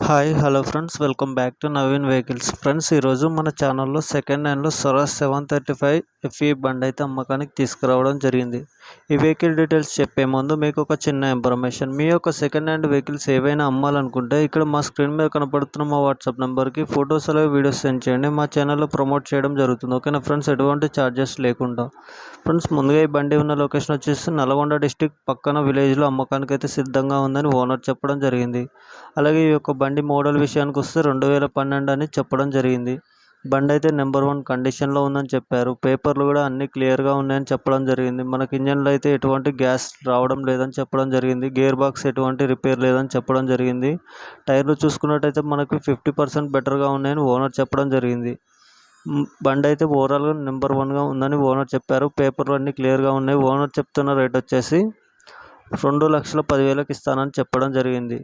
Hi hello friends welcome back to Naveen vehicles friends ఈరోజు మన ఛానల్లో సెకండ్ హ్యాండ్లో Swaraj seven thirty five FE బండి అయితే అమ్మకానికి తీసుకురావడం జరిగింది. ఈ వెహికల్ డీటెయిల్స్ చెప్పే ముందు మీకు ఒక చిన్న ఇన్ఫర్మేషన్ మీ యొక్క సెకండ్ హ్యాండ్ వెహికల్స్ ఏవైనా అమ్మాలనుకుంటే ఇక్కడ మా స్క్రీన్ మీద కనపడుతున్న మా వాట్సాప్ నెంబర్కి ఫొటోస్ అలాగే వీడియోస్ సెండ్ చేయండి. మా ఛానల్లో ప్రమోట్ చేయడం జరుగుతుంది. ఓకేనా ఫ్రెండ్స్ ఎటువంటి ఛార్జెస్ లేకుండా. ఫ్రెండ్స్ ముందుగా ఈ బండి ఉన్న లొకేషన్ వచ్చేసి నల్గొండ డిస్టిక్ పక్కన విలేజ్లో అమ్మకానికి అయితే సిద్ధంగా ఉందని ఓనర్ చెప్పడం జరిగింది. అలాగే ఈ యొక్క బండి మోడల్ విషయానికి వస్తే రెండు వేల పన్నెండు అని చెప్పడం జరిగింది. బండి అయితే నెంబర్ వన్ కండిషన్లో ఉందని చెప్పారు. పేపర్లు కూడా అన్నీ క్లియర్గా ఉన్నాయని చెప్పడం జరిగింది. మనకి ఇంజన్లో అయితే ఎటువంటి గ్యాస్ రావడం లేదని చెప్పడం జరిగింది. గేర్ బాక్స్ ఎటువంటి రిపేర్ లేదని చెప్పడం జరిగింది. టైర్లు చూసుకున్నట్టయితే మనకి ఫిఫ్టీ పర్సెంట్ బెటర్గా ఉన్నాయని ఓనర్ చెప్పడం జరిగింది. బండి అయితే ఓవరాల్గా నెంబర్ వన్గా ఉందని ఓనర్ చెప్పారు. పేపర్లు అన్నీ క్లియర్గా ఉన్నాయి. ఓనర్ చెప్తున్న రేట్ వచ్చేసి రెండు లక్షల పదివేలకు ఇస్తానని చెప్పడం జరిగింది.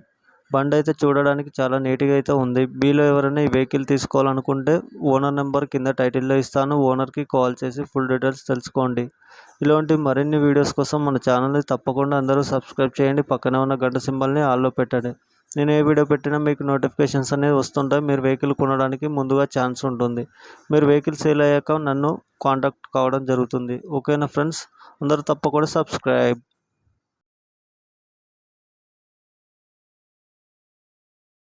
బండి అయితే చూడడానికి చాలా నీట్గా అయితే ఉంది. మీలో ఎవరైనా ఈ వెహికల్ తీసుకోవాలనుకుంటే ఓనర్ నెంబర్ కింద టైటిల్లో ఇస్తాను. ఓనర్కి కాల్ చేసి ఫుల్ డీటెయిల్స్ తెలుసుకోండి. ఇలాంటి మరిన్ని వీడియోస్ కోసం మన ఛానల్ని తప్పకుండా అందరూ సబ్స్క్రైబ్ చేయండి. పక్కనే ఉన్న గంట సింబల్ని ఆల్లో పెట్టండి. నేను ఏ వీడియో పెట్టినా మీకు నోటిఫికేషన్స్ అనేవి వస్తుంటాయి. మీరు వెహికల్ కొనడానికి ముందుగా ఛాన్స్ ఉంటుంది. మీరు వెహికల్ సేల్ అయ్యాక నన్ను కాంటాక్ట్ కావడం జరుగుతుంది. ఓకేనా ఫ్రెండ్స్? అందరూ తప్పకుండా సబ్స్క్రైబ్